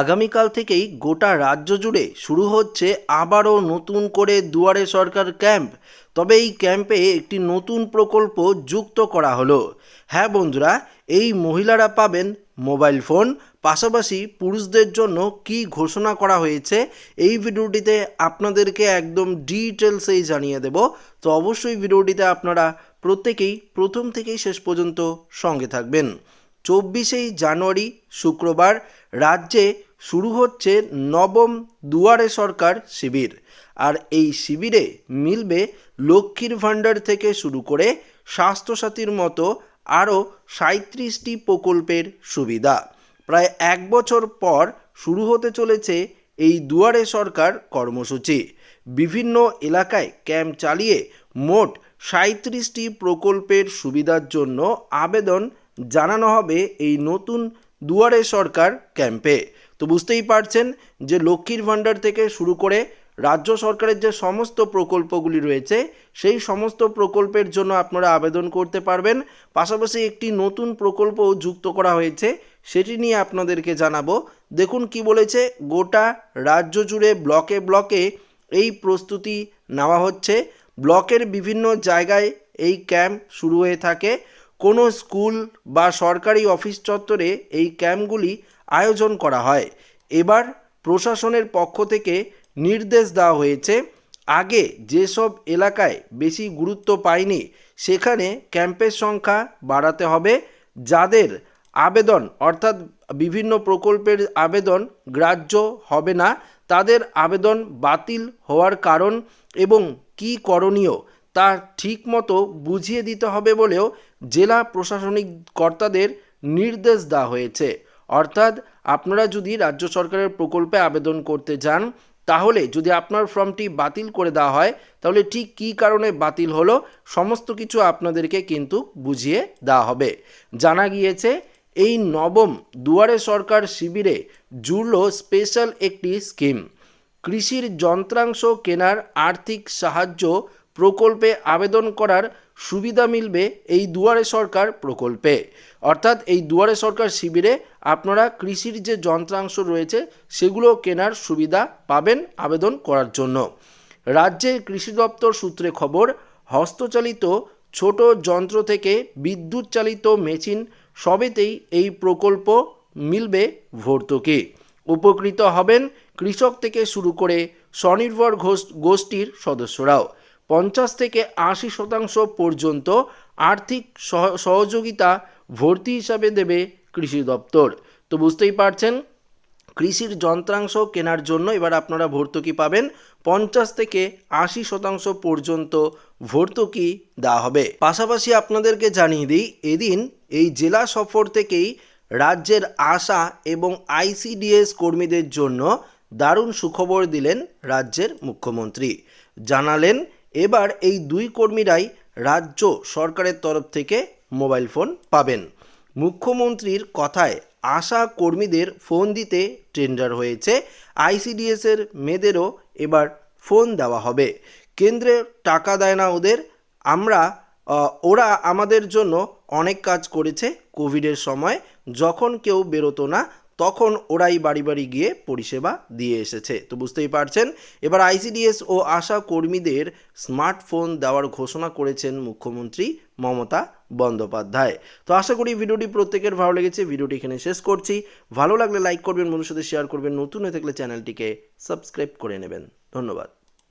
আগামীকাল থেকেই গোটা রাজ্য জুড়ে শুরু হচ্ছে আবারও নতুন করে দুয়ারে সরকার ক্যাম্প। তবে এই ক্যাম্পে একটি নতুন প্রকল্প যুক্ত করা হলো। হ্যাঁ বন্ধুরা, এই মহিলারা পাবেন মোবাইল ফোন। পাশাপাশি পুরুষদের জন্য কি ঘোষণা করা হয়েছে এই ভিডিওটিতে আপনাদেরকে একদম ডিটেলসেই জানিয়ে দেব। তো অবশ্যই ভিডিওটিতে আপনারা প্রত্যেকেই প্রথম থেকেই শেষ পর্যন্ত সঙ্গে থাকবেন। চব্বিশেই জানুয়ারি শুক্রবার রাজ্যে শুরু হচ্ছে নবম দুয়ারে সরকার শিবির। আর এই শিবিরে মিলবে লক্ষ্মীর ভাণ্ডার থেকে শুরু করে স্বাস্থ্যসাথীর মতো আরও সাঁত্রিশটি প্রকল্পের সুবিধা। প্রায় এক বছর পর শুরু হতে চলেছে এই দুয়ারে সরকার কর্মসূচি। বিভিন্ন এলাকায় ক্যাম্প চালিয়ে মোট সাঁত্রিশটি প্রকল্পের সুবিধার জন্য আবেদন জানানো হবে এই নতুন দুয়ারে সরকার ক্যাম্পে। তো বুঝতেই পারছেন যে লক্ষ্মীর ভাণ্ডার থেকে শুরু করে রাজ্য সরকারের যে সমস্ত প্রকল্পগুলি রয়েছে, সেই সমস্ত প্রকল্পের জন্য আপনারা আবেদন করতে পারবেন। পাশাপাশি একটি নতুন প্রকল্পও যুক্ত করা হয়েছে, সেটি নিয়ে আপনাদেরকে জানাব। দেখুন কি বলেছে, গোটা রাজ্য জুড়ে ব্লকে ব্লকে এই প্রস্তুতি নেওয়া হচ্ছে। ব্লকের বিভিন্ন জায়গায় এই ক্যাম্প শুরু হয়ে থাকে। কোনো স্কুল বা সরকারি অফিস চত্বরে এই ক্যাম্পগুলি আয়োজন করা হয়। এবার প্রশাসনের পক্ষ থেকে নির্দেশ দেওয়া হয়েছে, আগে যেসব এলাকায় বেশি গুরুত্ব পায়নি, সেখানে ক্যাম্পের সংখ্যা বাড়াতে হবে। যাদের আবেদন, অর্থাৎ বিভিন্ন প্রকল্পের আবেদন গ্রাহ্য হবে না, তাদের আবেদন বাতিল হওয়ার কারণ এবং কি করণীয় তা ঠিকমতো বুঝিয়ে দিতে হবে বলেও জেলা প্রশাসনিক কর্তাদের নির্দেশ দেওয়া হয়েছে। অর্থাৎ আপনারা যদি রাজ্য সরকারের প্রকল্পে আবেদন করতে যান, তাহলে যদি আপনার ফর্মটি বাতিল করে দেওয়া হয়, তাহলে ঠিক কী কারণে বাতিল হলো সমস্ত কিছু আপনাদেরকে কিন্তু বুঝিয়ে দেওয়া হবে। জানা গিয়েছে, এই নবম দুয়ারে সরকার শিবিরে জুড়ল স্পেশাল একটি স্কিম। কৃষির যন্ত্রাংশ কেনার আর্থিক সাহায্য প্রকল্পে আবেদন করার সুবিধা মিলবে এই দুয়ারে সরকার প্রকল্পে। অর্থাৎ এই দুয়ারে সরকার শিবিরে আপনারা কৃষির যে যন্ত্রাংশ রয়েছে, সেগুলো কেনার সুবিধা পাবেন আবেদন করার জন্য। রাজ্যের কৃষি দপ্তর সূত্রে খবর, হস্তচালিত ছোট যন্ত্র থেকে বিদ্যুৎ চালিত মেশিন সবেতেই এই প্রকল্প মিলবে ভর্তুকি। উপকৃত হবেন কৃষক থেকে শুরু করে স্বনির্ভর গোষ্ঠীর সদস্যরাও। পঞ্চাশ থেকে আশি শতাংশ পর্যন্ত আর্থিক সহ- সহযোগিতা ভর্তি হিসাবে দেবে কৃষি দপ্তর। তো বুঝতেই পারছেন, কৃষির যন্ত্রাংশ কেনার জন্য এবার আপনারা ভর্তুকি পাবেন। পঞ্চাশ থেকে আশি শতাংশ পর্যন্ত ভর্তুকি দেওয়া হবে। পাশাপাশি আপনাদেরকে জানিয়ে দিই, এদিন এই জেলা সফর থেকেই রাজ্যের আশা এবং আইসিডিএস কর্মীদের জন্য দারুণ সুখবর দিলেন রাজ্যের মুখ্যমন্ত্রী। জানালেন এবার এই দুই কর্মীরাই রাজ্য সরকারের তরফ থেকে মোবাইল ফোন পাবেন। মুখ্যমন্ত্রীর কথায় আশা কর্মীদের ফোন দিতে টেন্ডার হয়েছে। আইসিডিএসের মেয়েদেরও এবার ফোন দেওয়া হবে। কেন্দ্রে টাকা দেয় না ওদের। আমরা ওরা আমাদের জন্য অনেক কাজ করেছে কোভিডের সময়। যখন কেউ বেরোতো না তখন ওরাই বাড়ি বাড়ি গিয়ে পরিষেবা দিয়ে এসেছে। তো বুঝতেই পারছেন, এবার আইসিডিএস ও আশা কর্মীদের স্মার্টফোন দেওয়ার ঘোষণা করেছেন মুখ্যমন্ত্রী মমতা বন্দ্যোপাধ্যায়। তো আশা করি ভিডিওটি প্রত্যেকের ভালো লেগেছে, ভিডিওটি এখানে শেষ করছি। ভালো লাগলে লাইক করবেন বন্ধুর সাথে শেয়ার করবেন, নতুন হয়ে থাকলে চ্যানেলটিকে সাবস্ক্রাইব করে নেবেন। ধন্যবাদ।